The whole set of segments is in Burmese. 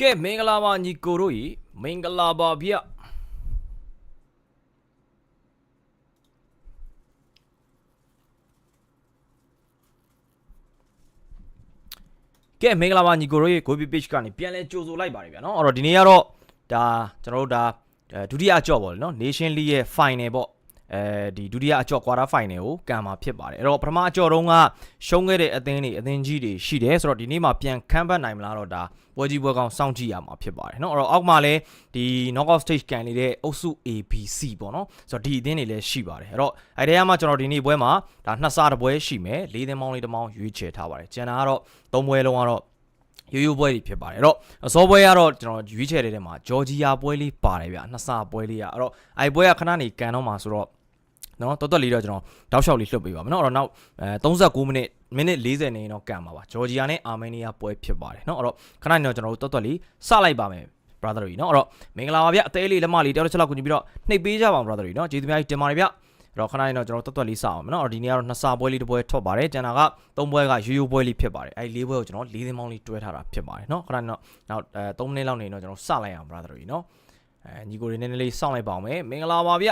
ကဲမင်္ဂလာပါညီကိုတို့ဤမင်္ဂလာပါဗျကဲမင်္ဂလာပါညီကိုတို့ရဲ့ Gobi Page ကနေပြန်လဲကြိုဆိုလိုက်ပါတယ်ဗျာနော်အဲ့တော့ဒီနေ့ကတော့ဒါကျွန်တော်တို့ဒါအဲဒုတိယအကြော့ပေါ့လေနော် Nation League ရဲ့ final ပေါ့ အဲဒီဒုတိယအကြော့ quarter final ကိုကန်มาဖြစ်ပါတယ်အဲ့တော့ပထမအကြော့တုန်းကရှုံးခဲ့တဲ့အသင်းတွေအသင်းကြီးတွေရှိတယ်ဆိုတော့ဒီနေ့မှာပြန်ခမ်းပတ်နိုင်မလားတော့ဒါပွဲကြီးပွဲကောင်းစောင့်ကြည့်ရမှာဖြစ်ပါတယ်เนาะအဲ့တော့အောက်မှာလည်းဒီ knockout stage ကန်နေတဲ့အုပ်စု ABC ပေါ့နော်ဆိုတော့ဒီအသင်းတွေလည်းရှိပါတယ်အဲ့တော့အဲ့ဒီကမှကျွန်တော်ဒီနေ့ပွဲမှာဒါနှစ်စားတစ်ပွဲရှိမယ်၄သင်းပေါင်းလေးတစ်ပေါင်းရွေးချယ်ထားပါတယ်ကျန်တာကတော့သုံးပွဲလုံးကတော့ရိုးရိုးပွဲတွေဖြစ်ပါတယ်အဲ့တော့အစောပွဲကတော့ကျွန်တော်ရွေးချယ်တဲ့ထဲမှာဂျော်ဂျီယာပွဲလေးပါတယ်ဗျနှစ်စားပွဲလေးอ่ะအဲ့တော့အဲ့ပွဲကခဏနေကန်တော့မှာဆိုတော့ နော်တော်တော်လေးတော့ကျွန်တော်တောက်လျှောက်လေးလွှတ်ပေးပါမယ်နော်အဲ့တော့နောက်39မိနစ်မိနစ်40နေရင်တော့ကန်ပါပါဂျော်ဂျီယာနဲ့အာမေးနီးယားပွဲဖြစ်ပါတယ်နော်အဲ့တော့ခဏနေတော့ကျွန်တော်တို့တော်တော်လေးစလိုက်ပါမယ် brother တွေနော်အဲ့တော့မင်္ဂလာပါဗျအသေးလေးလက်မလေးတောက်တစ်ချက်လောက်ကူညီပြီးတော့နှိပ်ပေးကြပါအောင် brother တွေနော်ကျေးဇူးများကြီးတင်ပါတယ်ဗျတော့ခဏရင်တော့ကျွန်တော်တွတ်တွတ်လေးစအောင်နော်ဒီနေ့ကတော့နှစ်စာပွဲလေးတစ်ပွဲထွက်ပါတယ်ကျန်တာကသုံးပွဲကရိုးရိုးပွဲလေးဖြစ်ပါတယ်အဲဒီလေးပွဲကိုကျွန်တော်လေးသင်းပေါင်းလေးတွဲထားတာဖြစ်ပါတယ်နော်ခဏရင်တော့နောက်အဲ3မိနစ်လောက်နေရင်တော့ကျွန်တော်စလိုက်အောင် brother တွေနော်အဲညီကိုတွေနည်းနည်းလေးစောင့်လိုက်ပါအောင်မင်္ဂလာပါဗျ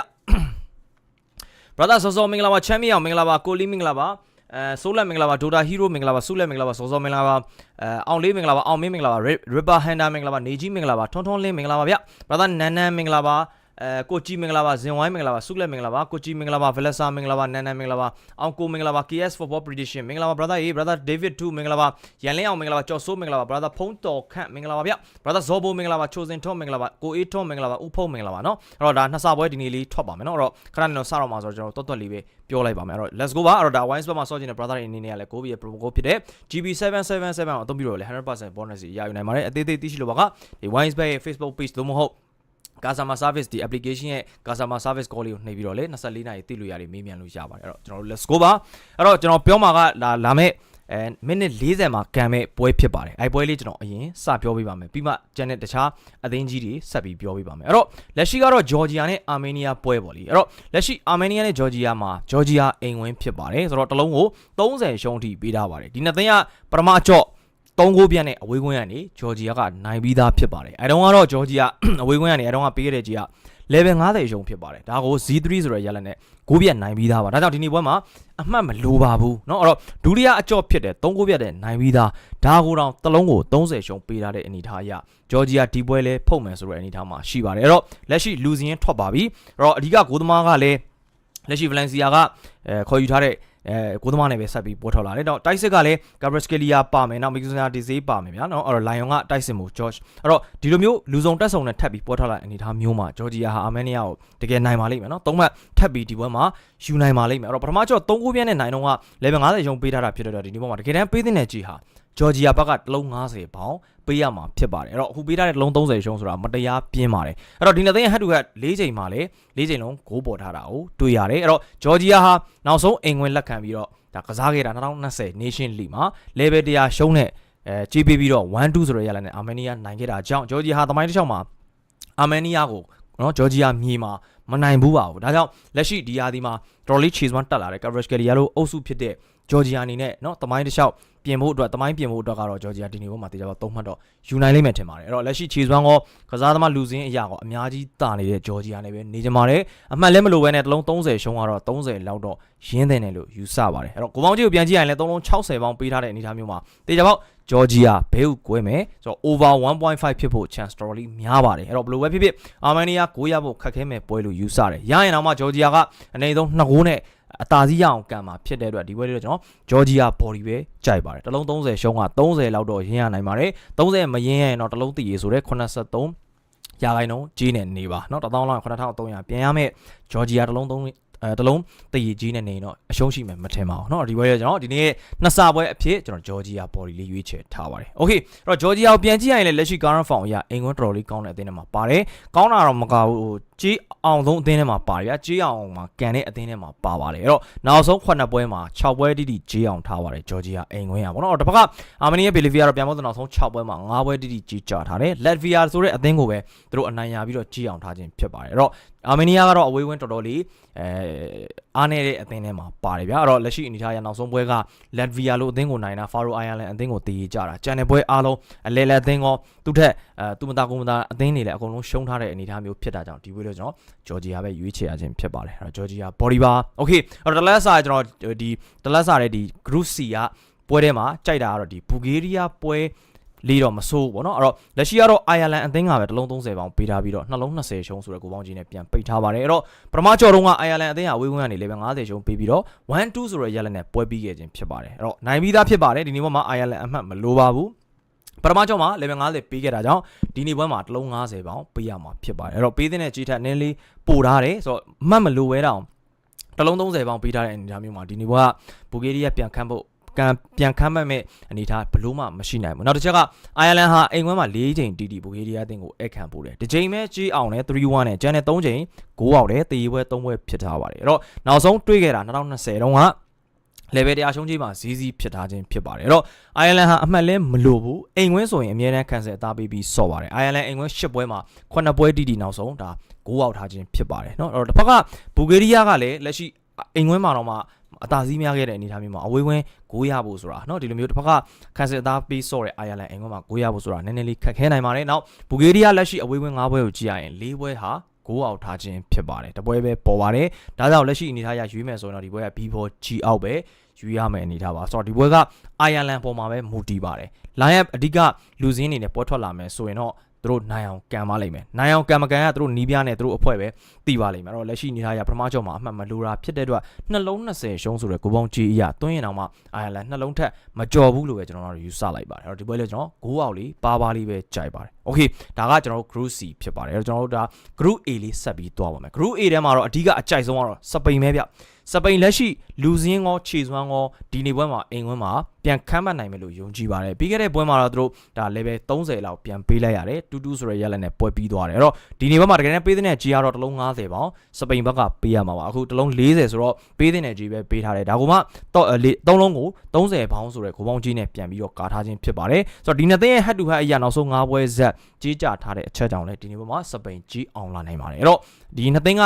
brother စောစောမင်္ဂလာပါချမ်းမြေအောင်မင်္ဂလာပါကိုလီမင်္ဂလာပါအဲဆိုးလက်မင်္ဂလာပါဒိုတာဟီးရိုးမင်္ဂလာပါဆုလက်မင်္ဂလာပါစောစောမင်္ဂလာပါအဲအောင်လေးမင်္ဂလာပါအောင်မင်းမင်္ဂလာပါရစ်ဘာဟန်ဒါမင်္ဂလာပါနေကြီးမင်္ဂလာပါထွန်းထွန်းလင်းမင်္ဂလာပါဗျ brother နန်းနန်းမင်္ဂလာပါ အဲကိုကြီးမင်္ဂလာပါဇင်ဝိုင်းမင်္ဂလာပါဆုလက်မင်္ဂလာပါကိုကြီးမင်္ဂလာပါဗလက်ဆာမင်္ဂလာပါနန်းနန်းမင်္ဂလာပါအောင်ကိုမင်္ဂလာပါ KS football prediction မင်္ဂလာပါ brother အေး brother David 2မင်္ဂလာပါရန်လင်းအောင်မင်္ဂလာပါကျော်စိုးမင်္ဂလာပါ brother ဖုံးတော်ခန့်မင်္ဂလာပါဗျ brother ဇော်ဘိုမင်္ဂလာပါချိုစင်ထွန်းမင်္ဂလာပါကိုအေးထွန်းမင်္ဂလာပါဦးဖုံးမင်္ဂလာပါเนาะအဲ့တော့ဒါနှစ်ဆပွဲဒီနေ့လေးထွက်ပါမယ်เนาะအဲ့တော့ခဏနေတော့စတော့မှာဆိုတော့ကျွန်တော်တွတ်တွတ်လေးပဲပြောလိုက်ပါမယ်အဲ့တော့ let's go ပါအဲ့တော့ဒါ wine spot မှာဆော့ချင်တဲ့ brother တွေအနေနဲ့ကလည်းကိုဘီရဲ့ promo code ဖြစ်တဲ့ GB777 ကိုအသုံးပြုတော့လေ100% bonus ရယူနိုင်ပါတယ်အသေးသေးသိရှိလို့ပါကဒီ wine spot ရဲ့ Facebook page သို့မဟုတ် customer service ဒီ application ရဲ့ customer service call လေးကိုနှိပ်ပြီးတော့လေ24နာရီသိလို့ရတယ်မေးမြန်းလို့ရပါတယ်အဲ့တော့ကျွန်တော်တို့ let's go ပါအဲ့တော့ကျွန်တော်ပြောမှာကလာလာမဲ့အဲမိနစ်40မှာကန်မဲ့ပွဲဖြစ်ပါတယ်အဲပွဲလေးကျွန်တော်အရင်စပြောပေးပါမယ်ပြီးမှကျန်တဲ့တခြားအသင်းကြီးတွေဆက်ပြီးပြောပေးပါမယ်အဲ့တော့လက်ရှိကတော့ဂျော်ဂျီယာနဲ့အာမေးနီးယားပွဲပေါ့လေအဲ့တော့လက်ရှိအာမေးနီးယားနဲ့ဂျော်ဂျီယာမှာဂျော်ဂျီယာအိမ်ဝင်ဖြစ်ပါတယ်ဆိုတော့တစ်လုံးကို30ရှုံးထိပေးထားပါတယ်ဒီနှစ်သင်းကပထမအကြော့ 3ဂိုးပြတ်နဲ့အဝေးကွင်းကနေဂျော်ဂျီယာကနိုင်ပြီးသားဖြစ်ပါတယ်အဲတုန်းကတော့ဂျော်ဂျီယာအဝေးကွင်းကနေအဲတုန်းကပေးခဲ့တဲ့ကြီးက level 50ရုံဖြစ်ပါတယ်ဒါကို Z3 ဆိုတဲ့ရလက်နဲ့ဂိုးပြတ်နိုင်ပြီးသားပါဒါကြောင့်ဒီနေ့ပွဲမှာအမှတ်မလိုပါဘူးเนาะအဲ့တော့ဒုတိယအကြော့ဖြစ်တဲ့3ဂိုးပြတ်တဲ့နိုင်ပြီးသားဒါကိုတော့တစ်လုံးကို30ရှုံပေးထားတဲ့အနေထားအရဂျော်ဂျီယာဒီပွဲလဲဖုတ်မယ်ဆိုတဲ့အနေထားမှာရှိပါတယ်အဲ့တော့လက်ရှိလူစင်းထွက်ပါပြီအဲ့တော့အဓိကဂိုးသမားကလည်းလက်ရှိဗလန်စီယာကအဲခေါ်ယူထားတဲ့ အဲကိုသမားနဲ့ပဲဆက်ပြီးပေါ်ထွက်လာတယ်တော့တိုက်စစ်ကလည်း Gabriel ပါမယ်နောက် Mixon Dize ပါမယ်ဗျာနော်အဲ့တော့ Lion ကတိုက်စစ်မှု George အဲ့တော့ဒီလိုမျိုးလူစုံတက်ဆုံနဲ့ထပ်ပြီးပေါ်ထွက်လာတဲ့အနေအထားမျိုးမှာ Georgia ဟာ Armenia ကိုတကယ်နိုင်ပါလိမ့်မယ်နော်သုံးမှတ်ထပ်ပြီးဒီပွဲမှာယူနိုင်ပါလိမ့်မယ်အဲ့တော့ပထမကျော့3ဂိုးပြည့်နဲ့နိုင်တော့က level 50ရုံပေးထားတာဖြစ်တဲ့တော့ဒီနေ့ပွဲမှာတကယ်တမ်းပေးတဲ့ကြီးဟာ ဂျော်ဂျီယာဘက်ကတစ်လုံး90ပေါင်ပေးရမှာဖြစ်ပါတယ်အဲ့တော့အခုပေးထားတဲ့တစ်လုံး30ရှုံးဆိုတာမတရားပြင်းပါတယ်အဲ့တော့ဒီနှစ်သိန်းရဲ့ head to head ၄ချိန်မှာလေ၄ချိန်လုံးဂိုးပေါ်ထားတာကိုတွေ့ရတယ်အဲ့တော့ဂျော်ဂျီယာဟာနောက်ဆုံးအိမ်ဝင်လက်ခံပြီးတော့ဒါကစားခဲ့တာ2020 Nation League မှာ level 100ရှုံးတဲ့အဲကြီးပေးပြီးတော့1-2ဆိုတဲ့ရလနဲ့အာမေးနီးယားနိုင်ခဲ့တာကြောင့်ဂျော်ဂျီယာဟာသမိုင်းတစ်လျှောက်မှာအာမေးနီးယားကိုနော်ဂျော်ဂျီယာမြေမှာ မနိုင်ဘူးပါဘူးဒါကြောင့်လက်ရှိဒီယာဒီမှာတော်လေး chase one တက်လာတဲ့ coverage ကလေးရလို့အုပ်စုဖြစ်တဲ့ဂျော်ဂျီယာအနေနဲ့နော်သမိုင်းတစ်လျှောက်ပြင်ဖို့အတွက်သမိုင်းပြင်ဖို့အတွက်ကတော့ဂျော်ဂျီယာဒီနေ့ပေါ်မှာတေချာတော့သုံးမှတ်တော့ယူနိုင်လိမ့်မယ်ထင်ပါတယ်အဲ့တော့လက်ရှိ chase one ကောကစားသမားလူစင်းအရာကောအများကြီးတာနေတဲ့ဂျော်ဂျီယာနဲ့ပဲနေကြပါတယ်အမှတ်လည်းမလိုဘဲနဲ့တစ်လုံး30ရှုံးကတော့30လောက်တော့ရင်းတဲ့တယ်လို့ယူဆပါတယ်အဲ့တော့ကိုပေါင်းကြီးကိုပြန်ကြည့်ရင်လည်းသုံးလုံး60ပေါင်းပေးထားတဲ့အနေအထားမျိုးမှာတေချာပေါက် ဂျော်ဂျီယာဘဲဥကွဲမယ်ဆိုတော့ over 1.5ဖြစ်ဖို့ chance တော်တော်လေးများပါတယ်အဲ့တော့ဘယ်လိုပဲဖြစ်ဖြစ်အာမန်နီယာ9ရဖို့ခက်ခဲမဲ့ပွဲလို့ယူဆတယ်ရရင်တော့မှဂျော်ဂျီယာကအနေဆုံး2ဂိုးနဲ့အသာစီးရအောင်ကန်မှာဖြစ်တဲ့အတွက်ဒီပွဲလေးတော့ကျွန်တော်ဂျော်ဂျီယာ body ပဲကြိုက်ပါတယ်တစ်လုံး30ရှုံးက30လောက်တော့ရင်းရနိုင်ပါတယ်30မရင်းရရင်တော့တစ်လုံးတည်ရဆိုတဲ့83ရာခိုင်နှုန်းကြီးနေနေပါเนาะ1000လောက်9300ပြန်ရမယ်ဂျော်ဂျီယာတစ်လုံး3 အဲတလုံးတည်ရကြီးနဲ့နေရင်တော့အရှုံးရှိမယ်မထင်ပါဘူးเนาะဒီပွဲရကျွန်တော်ဒီနေ့နှစ်စပွဲအဖြစ်ကျွန်တော်ဂျော်ဂျီယာ body လေးရွေးချယ်ထားပါတယ်โอเคအဲ့တော့ဂျော်ဂျီယာကိုပြန်ကြည့်ရရင်လည်းလက်ရှိ current form အရအင်ကွန်းတော်တော်လေးကောင်းတဲ့အသင်းထဲမှာပါတယ်ကောင်းတာတော့မကဘူးဟိုကြီးအောင်ဆုံးအသင်းထဲမှာပါတယ်ဗျာကြီးအောင်မှာကန်တဲ့အသင်းထဲမှာပါပါတယ်အဲ့တော့နောက်ဆုံး9ပွဲမှာ6ပွဲတိတိကြီးအောင်ထားပါတယ်ဂျော်ဂျီယာအိမ်ခွင်းရပါတော့တစ်ဖက်ကအာမနီယာဘီလီဗီယာတော့ပြန်ဖို့နောက်ဆုံး6ပွဲမှာ9ပွဲတိတိကြီးကြထားတယ်လက်ဗီယာဆိုတဲ့အသင်းကိုပဲသူတို့အနိုင်ရပြီးတော့ကြီးအောင်ထားခြင်းဖြစ်ပါတယ်အဲ့တော့ အာမေးနီးယားကတော့အဝေးဝင်းတော်တော်လေးအဲအားနေတဲ့အသင်းထဲမှာပါတယ်ဗျာအဲ့တော့လက်ရှိအနေထားရနောက်ဆုံးပွဲကလက်ဗီယာလိုအသင်းကိုနိုင်တာဖာရိုအိုင်ယာလန်အသင်းကိုတည်ကြတာကျန်တဲ့ပွဲအားလုံးအလဲလက်အသင်းကောသူထက်အဲသူမသားကိုမသားအသင်းတွေလည်းအကုန်လုံးရှုံးထားတဲ့အနေထားမျိုးဖြစ်တာကြောင့်ဒီပွဲလို့ကျွန်တော်ဂျော်ဂျီယာပဲရွေးချယ်ရခြင်းဖြစ်ပါတယ်အဲ့တော့ဂျော်ဂျီယာဘော်ဒီပါโอเคအဲ့တော့တလက်စာကျွန်တော်ဒီတလက်စာတဲ့ဒီ group C ကပွဲထဲမှာကြိုက်တာကတော့ဒီဘူဂေးရီးယားပွဲ လေးတော့မဆိုးဘူးဗောနော်အဲ့တော့လက်ရှိကတော့အိုင်ယာလန်အသင်းကပဲတစ်လုံး30ပေါင်ပေးထားပြီးတော့နှလုံး20ရှုံးဆိုတဲ့ကိုပေါင်းကြီးနဲ့ပြန်ပိတ်ထားပါတယ်အဲ့တော့ပထမကြော်တုန်းကအိုင်ယာလန်အသင်းကဝေးဝန်းကနေ level 50ရှုံးပေးပြီးတော့1-2ဆိုတဲ့ရက်လက်နဲ့ပွဲပြီးခဲ့ခြင်းဖြစ်ပါတယ်အဲ့တော့နိုင်ပြီးသားဖြစ်ပါတယ်ဒီနေ့ပွဲမှာအိုင်ယာလန်အမှတ်မလိုပါဘူးပထမကြော်မှာ level 50ပေးခဲ့တာကြောင့်ဒီနေ့ပွဲမှာတစ်လုံး50ပေါင်ပေးရမှာဖြစ်ပါတယ်အဲ့တော့ပေးတဲ့ကြီးထက်နည်းလေးပိုထားတယ်ဆိုတော့အမှတ်မလိုဝဲတော့တစ်လုံး30ပေါင်ပေးထားတဲ့အနေအထားမျိုးမှာဒီနေ့ပွဲကဘူဂေးရီးယားပြန်ခန့်ဖို့ ကံပြန်ခမ်းမှတ်မဲ့အနေထားဘလို့မှမရှိနိုင်ဘူးနောက်တစ်ချက်ကအိုင်ယာလန်ဟာအိမ်ခွဲမှာ၄ချိန်တီတီဘူဂေးရီးယားအသင်းကိုအခံပို့တယ်တစ်ချိန်ပဲကြီးအောင်နဲ့3-1နဲ့ကျန်တဲ့3ချိန်6အောင်တယ်တည်ရွယ်3ပွဲဖြစ်ထားပါတယ်အဲ့တော့နောက်ဆုံးတွေ့ခဲ့တာ2020တုန်းက level တရားရှုံးကြီးမှာဇီးဇီးဖြစ်ထားခြင်းဖြစ်ပါတယ်အဲ့တော့အိုင်ယာလန်ဟာအမှတ်လဲမလိုဘူးအိမ်ဝင်းဆိုရင်အမြဲတမ်းခံစစ်အသားပေးပြီးဆော့ပါတယ်အိုင်ယာလန်အိမ်ဝင်း10ပွဲမှာ9ပွဲတီတီနောက်ဆုံးဒါ9အောက်ထားခြင်းဖြစ်ပါတယ်เนาะအဲ့တော့တစ်ဖက်ကဘူဂေးရီးယားကလည်းလက်ရှိအိမ်ဝင်းမှာတော့မှ အသာစီးများခဲ့တဲ့အနေအထားမျိုးမှာအဝေးဝင်း9ရဖို့ဆိုတာเนาะဒီလိုမျိုးတစ်ဖက်ကခံစစ်အသားပေးဆော့တဲ့အိုင်ယာလန်အိမ်ဝင်းမှာ9ရဖို့ဆိုတာနည်းနည်းလေးခက်ခဲနိုင်ပါတယ်နောက်ဘူဂေးရီးယားလက်ရှိအဝေးဝင်း9ပွဲကိုကြည့်ရရင်4ပွဲဟာကိုအောက်ထားခြင်းဖြစ်ပါတယ်တပွဲပဲပေါ်ပါတယ်ဒါကြောင့်လက်ရှိအနေထားရရွေးမယ်ဆိုရင်တော့ဒီပွဲက B4 G အောက်ပဲယူရမယ်အနေထားပါဆိုတော့ဒီပွဲကအိုင်ယာလန်ပေါ်မှာပဲမူတည်ပါတယ်လိုင်းအပ်အဓိကလူစင်းအနေနဲ့ပွဲထွက်လာမယ်ဆိုရင်တော့ သူတို့နိုင်အောင်ကန်ပါလိမ့်မယ်နိုင်အောင်ကန်မကန်ကသူတို့နီးပြားနဲ့သူတို့အဖွဲ့ပဲတည်ပါလိမ့်မယ်အဲ့တော့လက်ရှိအနေထားရပထမကြောမှာအမှတ်မလိုတာဖြစ်တဲ့အတွက်နှလုံး20ရှုံးဆိုတဲ့ကိုပေါင်းကြီးအရာတွင်းရင်အောင်မှအိုင်ယာလန်နှလုံးထက်မကြော်ဘူးလို့ပဲကျွန်တော်တို့ယူဆလိုက်ပါတယ်အဲ့တော့ဒီပွဲလေးကျွန်တော်9အောက်လေးပါပါလေးပဲကြိုက်ပါတယ်โอเคဒါကကျွန်တော်တို့ group C ဖြစ်ပါတယ်အဲ့တော့ကျွန်တော်တို့ဒါ group A လေးဆက်ပြီးသွားပါမယ် group A ထဲမှာတော့အဓိကအကြိုက်ဆုံးကတော့စပိန်ပဲဗျ စပိန်လက်ရှိလူစင်းကောခြေစွမ်းကောဒီနေ့ပွဲမှာအိမ်ဝင်းမှာပြန်ခမ်းမှတ်နိုင်မယ်လို့ယုံကြည်ပါတယ်ပြီးခဲ့တဲ့ပွဲမှာတော့သူတို့ဒါ level 30လောက်ပြန်ပေးလိုက်ရတယ်တူတူဆိုတဲ့ရက်လက်နဲ့ပွဲပြီးသွားတယ်အဲ့တော့ဒီနေ့ပွဲမှာတကယ်နဲ့ပေးတဲ့ကြီးကတော့တစ်လုံး90ပေါင်စပိန်ဘက်ကပေးရမှာပါအခုတစ်လုံး40ဆိုတော့ပေးတဲ့ကြီးပဲပေးထားတယ်ဒါကမှတော့သုံးလုံးကို30ပေါင်ဆိုတဲ့ဂိုးပေါင်းကြီးနဲ့ပြန်ပြီးတော့ကာထားခြင်းဖြစ်ပါတယ်ဆိုတော့ဒီနှစ်သိန်းရဲ့ head to head အရာနောက်ဆုံး5ပွဲဆက်ကြီးကြထားတဲ့အချက်ကြောင့်လည်းဒီနေ့ပွဲမှာစပိန်ကြီးအောင်လာနိုင်ပါတယ်အဲ့တော့ဒီနှစ်သိန်းက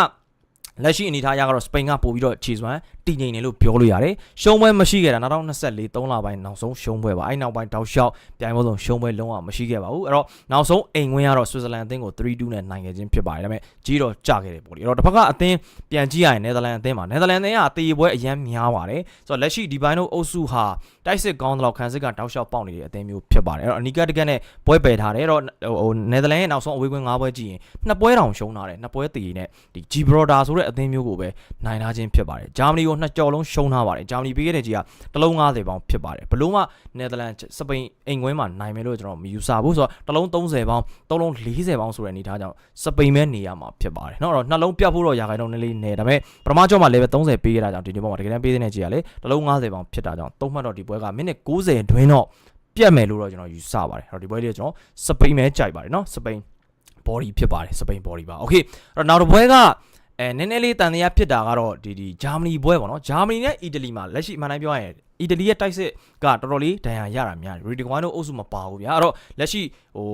လက်ရှိအနေထားအရကတော့စပိန်ကပို့ပြီးတော့ခြေစွမ်းတည်ငြိမ်တယ်လို့ပြောလို့ရတယ်ရှုံးပွဲမရှိခဲ့တာ2024 3လပိုင်းနောက်ဆုံးရှုံးပွဲပါအဲ့နောက်ပိုင်းတောက်လျှောက်ပြိုင်ပွဲဆုံးရှုံးပွဲလုံးဝမရှိခဲ့ပါဘူးအဲ့တော့နောက်ဆုံးအိမ်ဝင်ကတော့ဆွစ်ဇာလန်အသင်းကို3-2နဲ့နိုင်ခဲ့ခြင်းဖြစ်ပါတယ်ဒါပေမဲ့ကြီးတော့ကြခဲ့တယ်ပေါ့လေအဲ့တော့တစ်ဖက်ကအသင်းပြန်ကြည့်ရရင်နယ်သာလန်အသင်းမှာနယ်သာလန်အသင်းကတေးပွဲအရန်များပါတယ်ဆိုတော့လက်ရှိဒီပိုင်းတို့အုပ်စုဟာတိုက်စစ်ကောင်းတော့ခံစစ်ကတောက်လျှောက်ပေါက်နေတဲ့အသင်းမျိုးဖြစ်ပါတယ်အဲ့တော့အနီကတကက်နဲ့ပွဲပယ်ထားတယ်အဲ့တော့ဟိုနယ်သာလန်ရဲ့နောက်ဆုံးအဝေးကွင်း၅ပွဲကြည့်ရင်နှစ်ပွဲတောင်ရှုံးထားတယ်နှစ်ပွဲတည်နဲ့ဒီဂျီဘရိုဒါဆိုတဲ့အသင်းမျိုးကိုပဲနိုင်ထားခြင်းဖြစ်ပါတယ်ဂျာမနီကိုနှစ်ကြော်လုံးရှုံးထားပါတယ်ဂျာမနီပေးခဲ့တဲ့ကြီးကတလုံး90ပေါင်ဖြစ်ပါတယ်ဘလို့မှနယ်သာလန်စပိန်အိမ်ကွင်းမှာနိုင်မယ်လို့ကျွန်တော်မယူဆဘူးဆိုတော့တလုံး30ပေါင်တလုံး40ပေါင်ဆိုတဲ့အနေထားကြောင့်စပိန်ပဲနေရမှာဖြစ်ပါတယ်เนาะအဲ့တော့နှလုံးပြတ်ဖို့တော့ရာခိုင်နှုန်းနည်းလေးနေဒါပေမဲ့ပထမကြောမှာ level 30ပေးခဲ့တာကြောင့်ဒီနေ့ပေါ်မှာတကယ်တမ်းပေးတဲ့ကြီးကလေတလုံး90ပေါင်ဖြစ်တာကြောင့်သုံးမှတ်တော့ဒီပွဲကမိနစ်90အတွင်းတော့ပြတ်မယ်လို့တော့ကျွန်တော်ယူဆပါတယ်အဲ့တော့ဒီပွဲလေးကကျွန်တော်စပိန်ပဲကြိုက်ပါတယ်เนาะစပိန် body ဖြစ်ပါတယ်စပိန် body ပါ okay အဲ့တော့နောက်တစ်ပွဲက အဲနည်းနည်းလေးတန်တရားဖြစ်တာကတော့ဒီဒီဂျာမနီပွဲပေါ့နော်ဂျာမနီနဲ့အီတလီမှာလက်ရှိမှန်တိုင်းပြောရရင်အီတလီရဲ့တိုက်စစ်ကတော်တော်လေးဒဏ်ရာရတာများတယ်ရီဒီကွမ်တို့အုပ်စုမပါဘူးဗျာအဲ့တော့လက်ရှိဟို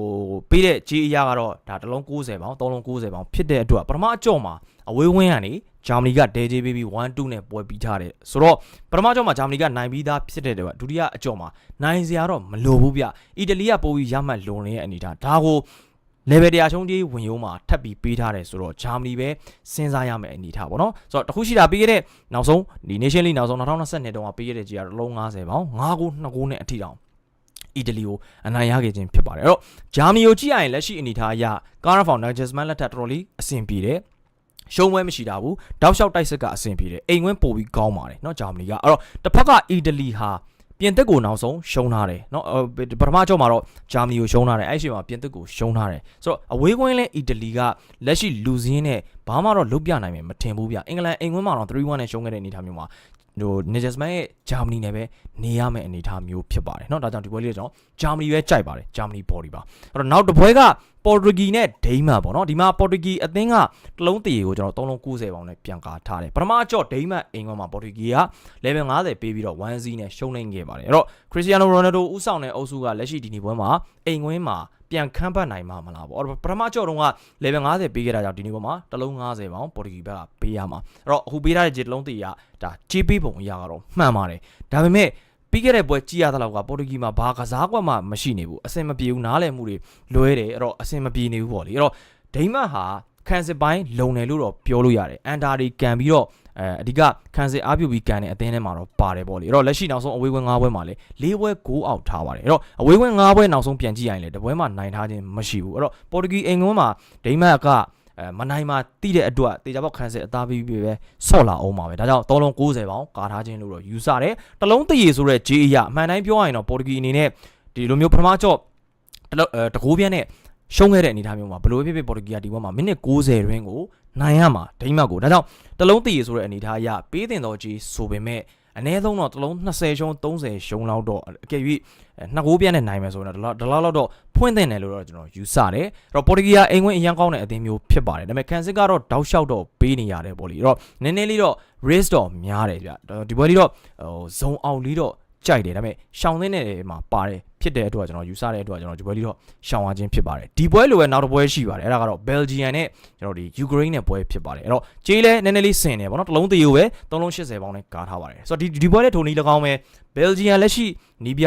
ပေးတဲ့ဂျီအရာကတော့ဒါတစ်လုံး90ပေါင်သုံးလုံး90ပေါင်ဖြစ်တဲ့အတွက်ပထမအကြော့မှာအဝေးဝင်းကနေဂျာမနီကဒဲဂျေဘေဘီ1-2နဲ့ပွဲပြီးထားတယ်ဆိုတော့ပထမကြော့မှာဂျာမနီကနိုင်ပြီးသားဖြစ်တဲ့တဲ့ဒုတိယအကြော့မှာနိုင်စရာတော့မလိုဘူးဗျအီတလီကပိုပြီးရမှတ်လွန်နေတဲ့အနေထားဒါကို level တရားရှုံးကြီးဝင်ရုံးမှာထပ်ပြီးပေးထားတယ်ဆိုတော့ဂျာမနီပဲစဉ်းစားရမယ်အနေထားပေါ့နော်ဆိုတော့တခုရှိတာပေးခဲ့တဲ့နောက်ဆုံးဒီ Nation League နောက်ဆုံး2022တုန်းကပေးခဲ့တဲ့ကြီးကတော့လုံး90ပေါင်9ကို2ကိုနဲ့အထိတောင်အီတလီကိုအနိုင်ရခဲ့ခြင်းဖြစ်ပါတယ်အဲ့တော့ဂျာမနီကိုကြည့်ရရင်လက်ရှိအနေထားအရကာရာဖောင်နာဂျက်စမန်လက်ထက်တော်တော်လေးအဆင်ပြေတယ်ရှုံးပွဲမရှိတာဘူးတောက်လျှောက်တိုက်စစ်ကအဆင်ပြေတယ်အိမ်ဝင်းပို့ပြီးကောင်းပါတယ်เนาะဂျာမနီကအဲ့တော့တစ်ဖက်ကအီတလီဟာ ပြင်သစ်ကိုနောက်ဆုံးရှုံးထားတယ်เนาะပထမကြော့မှာတော့ဂျာမနီကိုရှုံးထားတယ်အဲ့ဒီအချိန်မှာပြင်သစ်ကိုရှုံးထားတယ်ဆိုတော့အဝေးကွင်းလဲအီတလီကလက်ရှိလူစင်းနဲ့ဘာမှတော့လုတ်ပြနိုင်မယ်မထင်ဘူးဗျအင်္ဂလန်အိမ်ကွင်းမှာတော့3-1နဲ့ရှုံးခဲ့တဲ့အနေအထားမျိုးမှာဟိုနေဂျက်စမန်ရဲ့ဂျာမနီနဲ့ပဲနေရမယ့်အနေအထားမျိုးဖြစ်ပါတယ်เนาะဒါကြောင့်ဒီပွဲလေးကျွန်တော်ဂျာမနီပဲကြိုက်ပါတယ်ဂျာမနီ body ပါအဲ့တော့နောက်တစ်ပွဲက ပေါ်တူဂီနဲ့ဒိန်းမတ်ပေါ့နော်ဒီမှာပေါ်တူဂီအသင်းကတလုံးတရီကိုကျွန်တော်390ပေါင်နဲ့ပြန်ကာထားတယ်ပထမအကြော့ဒိန်းမတ်အိမ်ကွန်းမှာပေါ်တူဂီက level 50ပေးပြီးတော့1 0နဲ့ရှုံးနိုင်ခဲ့ပါတယ်အဲ့တော့ခရစ္စတီယာနိုရိုနယ်ဒိုဦးဆောင်တဲ့အုပ်စုကလက်ရှိဒီနေ့ပွဲမှာအိမ်ကွင်းမှာပြန်ခန့်ပတ်နိုင်မှာမလားပေါ့အဲ့တော့ပထမအကြော့တုန်းက level 50ပေးခဲ့တာကြောင့်ဒီနေ့ပွဲမှာတလုံး90ပေါင်ပေါ်တူဂီဘက်ကပေးရမှာအဲ့တော့အခုပေးထားတဲ့ဂျေတလုံးတရီကဒါကြေးပေးပုံအရာကတော့မှန်ပါတယ်ဒါပေမဲ့ ပြီးခဲ့တဲ့ပွဲကြည်ရတဲ့လောက်ကပေါ်တူဂီမှာဘာကစားကွက်မှမရှိနေဘူးအဆင်မပြေဘူးနားလည်မှုတွေလွဲတယ်အဲ့တော့အဆင်မပြေနေဘူးပေါ့လေအဲ့တော့ဒိမတ်ဟာခံစစ်ပိုင်းလုံတယ်လို့တော့ပြောလို့ရတယ်အန်တာတွေကန်ပြီးတော့အဲအဓိကခံစစ်အားပြုပြီးကန်တဲ့အသင်းထဲမှာတော့ပါတယ်ပေါ့လေအဲ့တော့လက်ရှိနောက်ဆုံးအဝေးကွင်း၅ပွဲမှာလေ၄ပွဲ9အောက်ထားပါတယ်အဲ့တော့အဝေးကွင်း၅ပွဲနောက်ဆုံးပြန်ကြည့်ရရင်လေတပွဲမှာနိုင်ထားခြင်းမရှိဘူးအဲ့တော့ပေါ်တူဂီအိမ်ကွန်းမှာဒိမတ်က အဲမနိုင်မှာတိတဲ့အတွက်တေချာပေါက်ခန်းစစ်အသားပြီးပြီးပဲဆော့လာအောင်ပါပဲဒါကြောင့်3လုံး90ပေါင်ကာထားခြင်းလို့တော့ယူဆတယ်တလုံးတရေဆိုတဲ့ J အရအမှန်တိုင်းပြောရရင်တော့ပေါ်တူဂီအနေနဲ့ဒီလိုမျိုးပထမကြော့တလုံးအဲတကိုးပြန်းနဲ့ရှုံးခဲ့တဲ့အနေအထားမျိုးမှာဘယ်လိုဖြစ်ဖြစ်ပေါ်တူဂီကဒီဘက်မှာမိနစ်60တွင်းကိုနိုင်ရမှာဒိမတ်ကိုဒါကြောင့်တလုံးတရေဆိုတဲ့အနေအထားအရပေးတင်တော့ J ဆိုပေမဲ့ အနည်းဆုံးတော့တလုံး20ရှုံး30ရှုံးလောက်တော့အကယ်၍နှစ်ကိုးပြန်းနဲ့နိုင်မယ်ဆိုရင်တော့ဒီလောက်လောက်တော့ဖွင့်တင်တယ်လို့တော့ကျွန်တော်ယူဆတယ်အဲ့တော့ပေါ်တူဂီကအိမ်ဝင်အရန်ကောင်းတဲ့အသင်းမျိုးဖြစ်ပါတယ်ဒါပေမဲ့ကန်စစ်ကတော့တောက်လျှောက်တော့ပေးနေရတယ်ပေါ့လေအဲ့တော့နည်းနည်းလေးတော့ race တော့များတယ်ဗျဒီပွဲလေးတော့ဟိုဇုံအောင်လေးတော့ကြိုက်တယ်ဒါပေမဲ့ရှောင်းသင်းတဲ့မှာပါတယ် ဖြစ်တဲ့အတွက်ကျွန်တော်ယူဆတဲ့အတွက်ကျွန်တော်ဒီပွဲလေးတော့ရှောင်းရခြင်းဖြစ်ပါတယ်ဒီပွဲလိုပဲနောက်တစ်ပွဲရှိပါတယ်အဲ့ဒါကတော့ Belgium နဲ့ကျွန်တော်ဒီ Ukraine နဲ့ပွဲဖြစ်ပါတယ်အဲ့တော့ကြေးလဲနည်းနည်းလေးဆင်တယ်ပေါ့နော်တစ်လုံးတရီကိုပဲ380ပေါင်းနဲ့ကားထားပါတယ်ဆိုတော့ဒီဒီပွဲလေးထိုနီ၎င်းပဲ Belgium လက်ရှိနီးပြ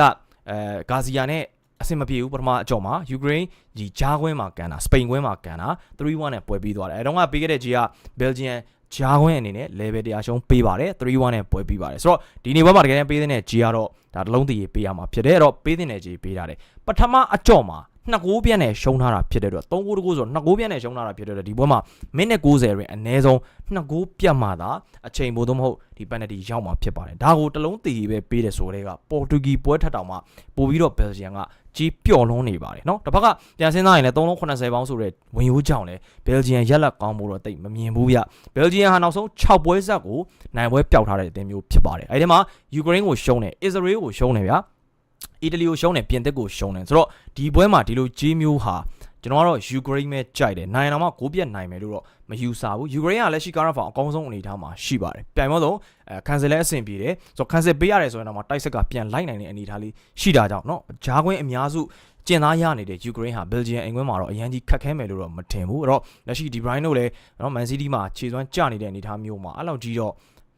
အဲဂါဇီယာနဲ့အဆင်မပြေဘူးပထမအကြော့မှာ Ukraine ဒီဂျားခွင်းမှာကန်တာစပိန်ခွင်းမှာကန်တာ3-1နဲ့ပွဲပြီးသွားတယ်အဲတော့ကပေးခဲ့တဲ့ဂျီက Belgium ဂျားခွင်းအနေနဲ့ level တရားရှုံးပေးပါတယ်3-1နဲ့ပွဲပြီးပါတယ်ဆိုတော့ဒီနေ့ပွဲမှာတကယ်တမ်းပေးတဲ့ဂျီကတော့ဒါတစ်လုံးတည်ပေးရမှာဖြစ်တယ်အဲ့တော့ပေးတဲ့ဂျီပေးထားတယ်ပထမအကြော့မှာ နှစ်ကိုးပြန်နဲ့ရှုံးထားတာဖြစ်တဲ့အတွက်၃ကိုးတကိုးဆိုတော့နှစ်ကိုးပြန်နဲ့ရှုံးထားတာဖြစ်တဲ့အတွက်ဒီပွဲမှာမိနစ်90တွင်အနည်းဆုံးနှစ်ကိုးပြတ်မှသာအချိန်ပိုသို့မဟုတ်ဒီပန်နတီရောက်မှာဖြစ်ပါတယ်ဒါကိုတလုံးတီးပဲပေးတယ်ဆိုတဲ့ကပေါ်တူဂီပွဲထက်တောင်မှပိုပြီးတော့ဘယ်လ်ဂျီယံကကြီးပျော်လွန်းနေပါတယ်နော်တစ်ဖက်ကပြန်စင်းသားရင်လည်း380ပေါင်းဆိုတဲ့ဝင်ရိုးကြောင်လည်းဘယ်လ်ဂျီယံရက်လက်ကောင်းဖို့တော့တိတ်မမြင်ဘူးဗျဘယ်လ်ဂျီယံဟာနောက်ဆုံး6ပွဲဆက်ကိုနိုင်ပွဲပျောက်ထားတဲ့အသင်းမျိုးဖြစ်ပါတယ်အဲဒီမှာယူကရိန်းကိုရှုံးတယ်အစ္စရေးကိုရှုံးတယ်ဗျာ အီတလီကိုရှုံးတယ်ပြင်သစ်ကိုရှုံးတယ်ဆိုတော့ဒီပွဲမှာဒီလိုကြီးမျိုးဟာကျွန်တော်ကတော့ယူကရိန်းပဲကြိုက်တယ်နိုင်အောင်မှဂိုးပြတ်နိုင်မယ်လို့တော့မယူဆဘူးယူကရိန်းကလက်ရှိကားရဖောင်အကောင်းဆုံးအနေအထားမှာရှိပါတယ်ပြိုင်ဘောတော့အဲကန်ဆယ်လည်းအဆင်ပြေတယ်ဆိုတော့ကန်ဆယ်ပေးရတယ်ဆိုရင်တော့မှတိုက်ဆက်ကပြန်လိုက်နိုင်တဲ့အနေအထားလေးရှိတာကြောင့်เนาะဂျားကွင်းအများစုကျင်သားရနေတဲ့ယူကရိန်းဟာဘယ်လ်ဂျီယံအိမ်ကွင်းမှာတော့အရန်ကြီးခက်ခဲမယ်လို့တော့မထင်ဘူးအဲ့တော့လက်ရှိဒီဘရိုင်းတို့လည်းเนาะမန်စီးတီးမှာခြေစွမ်းကျနေတဲ့အနေအထားမျိုးမှာအဲ့လောက်ကြီးတော့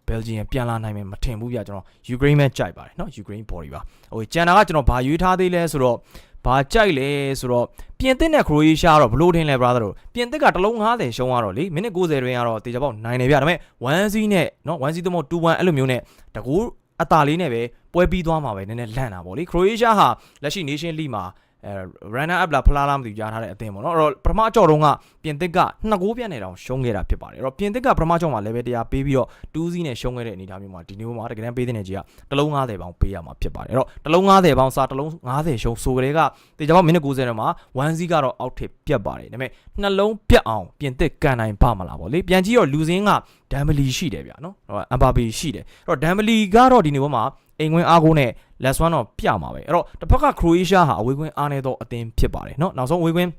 ဘယ်လ်ဂျီယံပြန်လာနိုင်မယ်မထင်ဘူးပြကျွန်တော်ယူကရိန်းပဲကြိုက်ပါတယ်เนาะယူကရိန်း body ပါဟိုကျန်တာကကျွန်တော်ဘာရွေးထားသေးလဲဆိုတော့ဘာကြိုက်လဲဆိုတော့ပြင်သစ်နဲ့ခရိုအေးရှားတော့ဘလို့ထင်လဲ brother တို့ပြင်သစ်ကတလုံး90ရှုံးသွားတော့လေမိနစ်90တွင်ကတော့တေချာပေါက်နိုင်တယ်ဗျဒါပေမဲ့1 C နဲ့เนาะ1 C သို့မဟုတ်2 1အဲ့လိုမျိုးနဲ့တကူအတာလေးနဲ့ပဲပွဲပြီးသွားမှာပဲနည်းနည်းလန့်တာပေါ့လေခရိုအေးရှားဟာလက်ရှိ Nation League မှာ အဲ runner up လာဖလားလားမသိကြားထားတဲ့အသင်းပေါ့နော်အဲ့တော့ပထမအကြော့တုန်းကပြင်သစ်ကနှစ်ကိုးပြတ်နေတောင်ရှုံးခဲ့တာဖြစ်ပါတယ်အဲ့တော့ပြင်သစ်ကပထမကြော့မှာ level 100ပေးပြီးတော့2စီးနဲ့ရှုံးခဲ့တဲ့အနေအထားမျိုးမှာဒီနေ့မှာတကယ်တမ်းပေးတဲ့နေကြီးကတလုံး90ပေါင်ပေးရမှာဖြစ်ပါတယ်အဲ့တော့တလုံး90ပေါင်စားတလုံး90ရှုံးဆိုကြတဲ့ကတေချာပေါက်မိနစ်90ထဲမှာ1စီးကတော့အောက်ထစ်ပြတ်ပါတယ်ဒါပေမဲ့နှလုံးပြတ်အောင်ပြင်သစ်ကန်နိုင်ပါမလားပေါ့လေပြန်ကြည့်တော့လူစင်းကဒမ်ဘလီရှိတယ်ဗျာနော်ဟိုအမ်ဘာဘီရှိတယ်အဲ့တော့ဒမ်ဘလီကတော့ဒီနေ့မှာ အိမ်ဝင်အားကိုနဲ့လက်ဆွမ်းတော့ပြမှာပဲအဲ့တော့တစ်ဖက်ကခရိုအေးရှားဟာအဝေးကွင်းအားနေတော့အသင်းဖြစ်ပါတယ်เนาะနောက်ဆုံးအဝေးကွင်း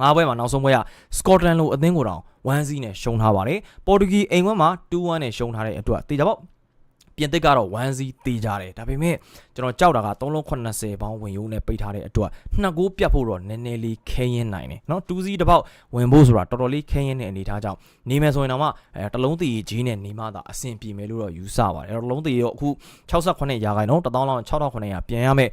ငါးပွဲမှာနောက်ဆုံးပွဲကစကော့တလန်လိုအသင်းကိုတောင်1-0နဲ့ရှုံးထားပါတယ်ပေါ်တူဂီအိမ်ကွင်းမှာ2-1နဲ့ရှုံးထားတဲ့အတွက်တေချာပေါ့ ပြင်သစ်ကတော့1-0တေးကြတယ်ဒါပေမဲ့ကျွန်တော်ကြောက်တာက380ပေါင်းဝင်ရိုးနဲ့ပိတ်ထားတဲ့အတွက်နှစ်ကိုးပြတ်ဖို့တော့နည်းနည်းလေးခဲရင်နိုင်တယ်เนาะ2-0တစ်ပေါက်ဝင်ဖို့ဆိုတာတော်တော်လေးခဲရင်တဲ့အနေထားကြောင့်နေမယ်ဆိုရင်တော့မှအဲတလုံးတည်ကြီးနဲ့နေမှသာအဆင်ပြေမယ်လို့တော့ယူဆပါတယ်အဲ့တော့တလုံးတည်ရောအခု68ရာခိုင်နှုန်း1000လောက်6900ပြန်ရမယ်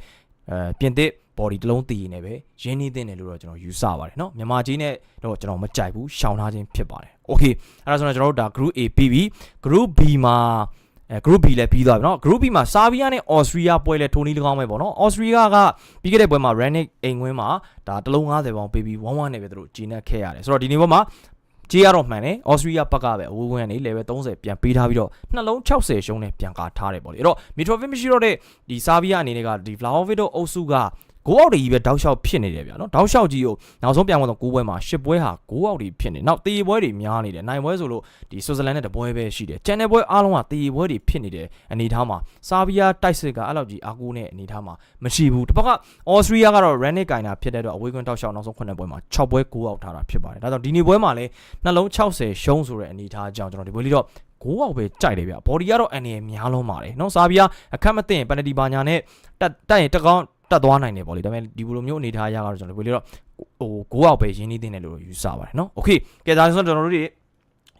အဲပြင်သစ် body တစ်လုံးတည်နေပဲရင်းနှီးတဲ့တယ်လို့တော့ကျွန်တော်ယူဆပါတယ်เนาะမြန်မာကြီးနဲ့တော့ကျွန်တော်မကြိုက်ဘူးရှောင်ထားခြင်းဖြစ်ပါတယ် okay အဲ့ဒါဆိုတော့ကျွန်တော်တို့ဒါ group A ပြီးပြီ group B မှာ အဲ group B လည်းပြီးသွားပြီเนาะ group B မှာဆာဘီယာနဲ့အော်စတြီးယားပွဲလည်းထိုးနီး၎င်းပဲပေါ့เนาะအော်စတြီးယားကပြီးခဲ့တဲ့ပွဲမှာ Ranick အိမ်ဝင်းမှာဒါတစ်လုံး90ပေါင်ပေးပြီး1-1နဲ့ပဲသူတို့ဂျင်းနဲ့ခဲ့ရတယ်ဆိုတော့ဒီနေ့ပွဲမှာကြေးရတော့မှန်တယ်ဩစတြီးယားဘက်ကပဲအဝေးဝင်ကနေ level 30ပြန်ပေးထားပြီးတော့နှလုံး60ရှုံးနဲ့ပြန်ကာထားတယ်ပေါ့လေအဲ့တော့ Mitrovic မရှိတော့တဲ့ဒီဆာဘီယာအနေနဲ့ကဒီ Vlahovic တို့အုပ်စုက ဂိုးအောက်တွေကြီးပဲတောက်လျှောက်ဖြစ်နေတယ်ဗျာနော်တောက်လျှောက်ကြီးကိုနောက်ဆုံးပြန်ဝင်တော့9ပွဲမှာ10ပွဲဟာဂိုးအောက်တွေဖြစ်နေနောက်တေးပွဲတွေများနေတယ်နိုင်ပွဲဆိုလို့ဒီဆွစ်ဇာလန်နဲ့တပွဲပဲရှိတယ်ကျန်တဲ့ပွဲအားလုံးကတေးပွဲတွေဖြစ်နေတဲ့အနေအထားမှာဆာဗီယာတိုက်စစ်ကအဲ့လောက်ကြီးအားကိုးတဲ့အနေအထားမှာမရှိဘူးတစ်ပတ်ကအော်စတြီးယားကတော့ Rennick ကင်တာဖြစ်တဲ့အတွက်အဝေးကွင်းတောက်လျှောက်နောက်ဆုံး9ပွဲမှာ6ပွဲ9အောက်ထားတာဖြစ်ပါတယ်ဒါကြောင့်ဒီနေ့ပွဲမှာလည်းနှလုံး60ရှုံးဆိုတဲ့အနေအထားအကြောင်းကျွန်တော်ဒီပွဲလေးတော့ကိုးအောက်ပဲကြိုက်တယ်ဗျဘော်ဒီကတော့အန်ရများလုံးပါတယ်နော်ဆာဗီယာအခက်မသိရင်ပန်နတီဘာညာနဲ့တက်တက်ရင်တကောင်း တက်သွားနိုင်တယ်ပေါ့လေဒါပေမဲ့ဒီလိုမျိုးအနေထားအရကတော့ကျွန်တော်ဒီပွဲလေးတော့ဟိုကိုးအောက်ပဲရင်းနှီးတင်တယ်လို့ယူဆပါတယ်နော်โอเคကဲဒါဆိုကျွန်တော်တို့တွေ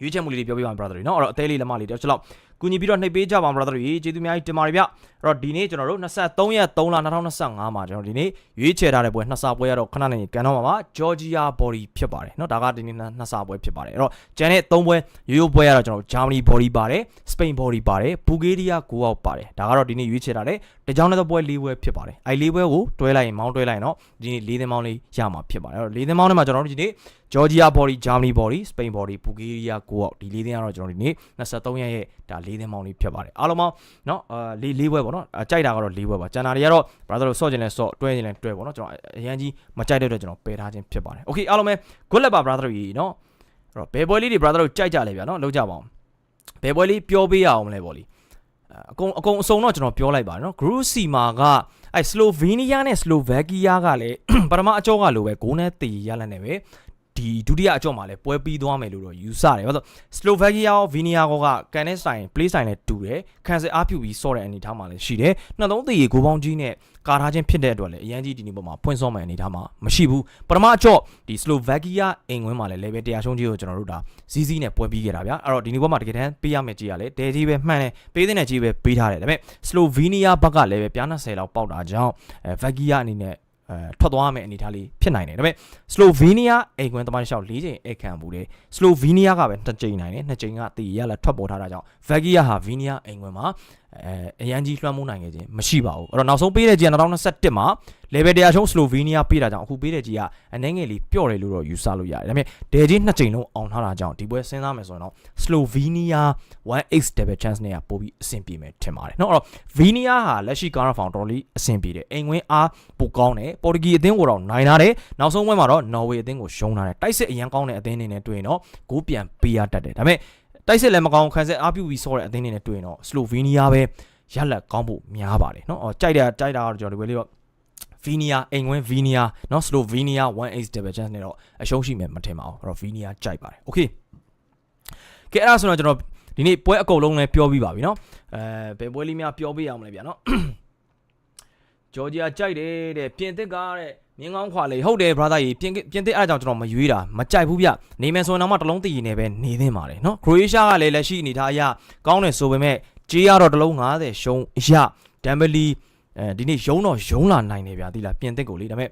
ရွေးချက်မှုလေးတွေပြောပြပါမယ် brother တွေနော်အဲ့တော့အသေးလေးလက်မလေးတစ်ချက်လောက် ကူညီပြီးတော့နှိပ်ပေးကြပါ brother တွေကျေးဇူးအများကြီးတင်ပါတယ်ဗျအဲ့တော့ဒီနေ့ကျွန်တော်တို့23ရက်3လ2025မှာကျွန်တော်ဒီနေ့ရွေးချယ်ထားတဲ့ပွဲနှစ်ဆပွဲရတော့ခဏနေကန်တော့မှာပါ Georgia Body ဖြစ်ပါတယ်เนาะဒါကဒီနေ့နှစ်ဆပွဲဖြစ်ပါတယ်အဲ့တော့ကျန်တဲ့3ပွဲရိုးရိုးပွဲရတော့ကျွန်တော် Germany Body ပါတယ် Spain Body ပါတယ် Bulgaria 9အောက်ပါတယ်ဒါကတော့ဒီနေ့ရွေးချယ်ထားတဲ့တကြောင်တဲ့ပွဲ၄ပွဲဖြစ်ပါတယ်အဲ့၄ပွဲကိုတွဲလိုက်ရင်မောင်းတွဲလိုက်ရင်တော့ဒီနေ့၄သင်းမောင်းလေးရမှာဖြစ်ပါတယ်အဲ့တော့၄သင်းမောင်းထဲမှာကျွန်တော်တို့ဒီနေ့ Georgia Body Germany Body Spain Body Bulgaria 9အောက်ဒီ၄သင်းကတော့ကျွန်တော်ဒီနေ့23ရက်ရဲ့ဒါ၄သင်းမောင်းလေးဖြစ်ပါတယ်အားလုံးပေါင်းเนาะအာ၄၄ပွဲပေါ့เนาะကြိုက်တာကတော့၄ပွဲပါကျန်တာတွေကတော့ brother တို့ဆော့ခြင်းလဲဆော့တွဲခြင်းလဲတွဲပေါ့เนาะကျွန်တော်အရန်ကြီးမကြိုက်တဲ့အတွက်ကျွန်တော်ပယ်ထားခြင်းဖြစ်ပါတယ် okay အားလုံးပဲ good luck ပါ brother တို့ကြီးเนาะအဲ့တော့ဘယ်ပွဲလေးတွေ brother တို့ကြိုက်ကြလဲဗျာเนาะလောက်ကြပါအောင်ဘယ်ပွဲလေးပြောပေးရအောင်မလဲပေါ့လေအကုန်အကုန်အစုံတော့ကျွန်တော်ပြောလိုက်ပါเนาะ group C မှာကအဲ Slovenia နဲ့ Slovakia ကလည်း ပထမအကြောကလိုပဲဂိုးနဲ့တည်ရလန့်နေပဲ ဒီဒုတိယအကြောမှာလည်းပွဲပြီးသွားမယ်လို့တော့ယူဆတယ်ဘာလို့စလိုဗက်ကီးယားရောဗီနီယာကောကကန်နဲ့ဆိုင် play ဆိုင်နဲ့တူတယ်ခံစစ်အားပြုပြီးစော့တဲ့အနေအထားမှာလည်းရှိတယ်နှစ်သုံးတည်ရေကိုပေါင်းကြီးနဲ့ကာထားခြင်းဖြစ်တဲ့အတွက်လည်းအရန်ကြီးဒီနေ့ပေါ်မှာဖွင့်စော့မယ်အနေအထားမှာမရှိဘူးပထမအကြောဒီစလိုဗက်ကီးယားအိမ်ဝင်းမှာလည်း level 100ရှုံးကြီးကိုကျွန်တော်တို့ဒါဇီးဇီးနဲ့ပွဲပြီးခဲ့တာဗျာအဲ့တော့ဒီနေ့ပေါ်မှာတကယ်တမ်းပေးရမယ်ကြီးရလဲဒဲကြီးပဲမှန်တယ်ပေးတဲ့နဲ့ကြီးပဲပေးထားတယ်ဒါပေမဲ့စလိုဗီနီယာဘက်ကလည်းပဲပြား20လောက်ပေါက်တာကြောင့်အဲဗက်ကီးယားအနေနဲ့ အဲထွက်သွားမယ်အနေအထားလေးဖြစ်နိုင်တယ်ဒါပေမဲ့စလိုဗီနီးယားအိမ်ကွင်းတမိုင်းလျှောက်၄ချိန်အိတ်ခံဘူးတယ်စလိုဗီနီးယားကပဲနှစ်ချိန်နိုင်တယ်နှစ်ချိန်ကတည်ရလက်ထွက်ပေါ်ထားတာကြောင့်ဗက်ကီးယားဟာဗီနီးယားအိမ်ကွင်းမှာအဲအရန်ကြီးလွှမ်းမိုးနိုင်ခဲ့ခြင်းမရှိပါဘူးအဲ့တော့နောက်ဆုံးပေးတဲ့ကြီးက2021မှာ level 100ရှုံးစလိုဗီနီးယားပေးတာကြောင့်အခုပေးတဲ့ကြီးကအနှဲငယ်လေးပျော့တယ်လို့တော့ယူဆလို့ရတယ်ဒါပေမဲ့ဒဲကြီးနှစ်ချိန်လုံးအောင်ထားတာကြောင့်ဒီပွဲစဉ်းစားမယ်ဆိုရင်တော့စလိုဗီနီးယား 1x double chance နဲ့ကပို့ပြီးအဆင်ပြေမယ်ထင်ပါတယ်เนาะအဲ့တော့ဗီနီးယားဟာလက်ရှိကာရာဖောင်တော်လေးအဆင်ပြေတယ်အိမ်ကွင်းအားပိုကောင်းတယ်ပေါ်တူဂီအသင်းကိုတော့နိုင်လာတယ်နောက်ဆုံးပွဲမှာတော့နော်ဝေအသင်းကိုရှုံးလာတယ်တိုက်စစ်အရန်ကောင်းတဲ့အသင်းအနေနဲ့တွေ့ရင်တော့ဂိုးပြန်ပေးရတတ်တယ်ဒါပေမဲ့ တိုက်စစ်လည်းမကောင်းခံစစ်အားပြုပြီးဆော့တဲ့အသင်းအနေနဲ့တွေ့ရင်တော့စလိုဗီနီးယားပဲရလက်ကောင်းဖို့များပါတယ်เนาะအော်ကြိုက်တယ်ကြိုက်တာကတော့ကျွန်တော်ဒီဝေးလေးတော့ဗီနီယာအိမ်ဝင်ဗီနီယာเนาะစလိုဗီနီယာ 1x double chance နဲ့တော့အရှုံးရှိမယ်မထင်ပါဘူးအဲ့တော့ဗီနီယာကြိုက်ပါတယ်โอเคကဲအဲ့ဒါဆိုတော့ကျွန်တော်ဒီနေ့ပွဲအကုန်လုံးလည်းပြောပြီးပါပြီเนาะအဲဘယ်ပွဲလေးများပြောပြရအောင်လဲဗျာเนาะ ဂျော်ဂျီယာကြိုက်တယ်တဲ့ပြင်သစ်ကတဲ့မြင်းကောင်းခွာလေဟုတ်တယ် brother ကြီးပြင်ပြင်သစ်အဲ့ဒါကြောင့်ကျွန်တော်မရွေးတာမကြိုက်ဘူးဗျနေမယ်ဆိုရင်တော့မှတလုံးတည်ရင်လည်းပဲနေသင့်ပါတယ်နော်ခရိုအေးရှားကလည်းလက်ရှိအနေထားအရကောင်းတယ်ဆိုပေမဲ့ကြေးရတော့တလုံး90ရှုံးအရဒမ်ဘလီအဲဒီနေ့ယုံတော့ယုံလာနိုင်တယ်ဗျာတိလားပြင်သစ်ကိုလေဒါပေ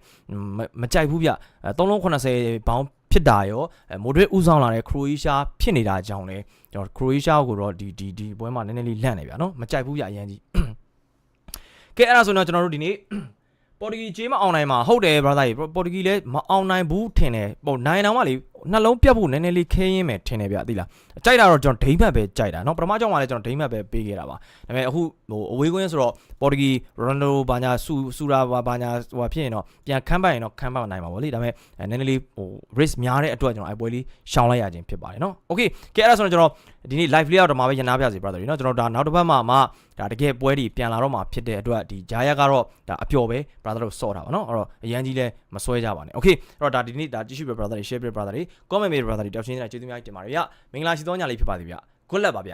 မဲ့မကြိုက်ဘူးဗျ380ဘောင်းဖြစ်တာရောမိုဒရစ်ဦးဆောင်လာတဲ့ခရိုအေးရှားဖြစ်နေတာကြောင့်လေကျွန်တော်ခရိုအေးရှားကိုတော့ဒီဒီဒီပွဲမှာနည်းနည်းလေးလန့်နေဗျာနော်မကြိုက်ဘူးဗျအရင်ကြီး ကဲအဲ့ဒါဆိုတော့ကျွန်တော်တို့ဒီနေ့ပေါ်တူဂီဂျေးမအောင်နိုင်မှာဟုတ်တယ် brother ကြီးပေါ်တူဂီလည်းမအောင်နိုင်ဘူးထင်တယ်ဟိုနိုင်အောင်ကလေ နှလုံးပြတ်ဖို့နည်းနည်းလေးခဲရင်းမယ်ထင်တယ်ဗျသိလားကြိုက်တာတော့ကျွန်တော်ဒိမ့်မတ်ပဲကြိုက်တာเนาะပထမကြောင်မှာလည်းကျွန်တော်ဒိမ့်မတ်ပဲပေးခဲ့တာပါဒါပေမဲ့အခုဟိုအဝေးကွင်းဆိုတော့ပေါ်တူဂီရိုနယ်ဒိုဘာညာဆူဆူရာဘာညာဟိုဖြစ်ရင်တော့ပြန်ခမ်းပတ်ရင်တော့ခမ်းပတ်နိုင်မှာပေါ့လေဒါပေမဲ့နည်းနည်းလေးဟို risk များတဲ့အတွက်ကျွန်တော်အပွဲလေးရှောင်လိုက်ရခြင်းဖြစ်ပါတယ်เนาะ okay ကဲအဲ့ဒါဆိုတော့ကျွန်တော်ဒီနေ့ live လေးတော့ဒီမှာပဲရနာပြစီ brother ကြီးเนาะကျွန်တော်ဒါနောက်တစ်ပတ်မှမှဒါတကယ်ပွဲတွေပြန်လာတော့မှာဖြစ်တဲ့အတွက်ဒီဂျာရက်ကတော့ဒါအပျော်ပဲ brother တို့စော့တာပါเนาะအဲ့တော့အရန်ကြီးလဲမစွဲကြပါနဲ့ okay အဲ့တော့ဒါဒီနေ့ဒါကြည့်ရှုပြ brother တွေ share ပြ brother တွေ comment ပေး brother တွေတောက်ချင်းနေတာကျေးဇူးများတင်ပါတယ်ဗျမင်္ဂလာရှိသောညလေးဖြစ်ပါစေဗျ good luck ပါဗျ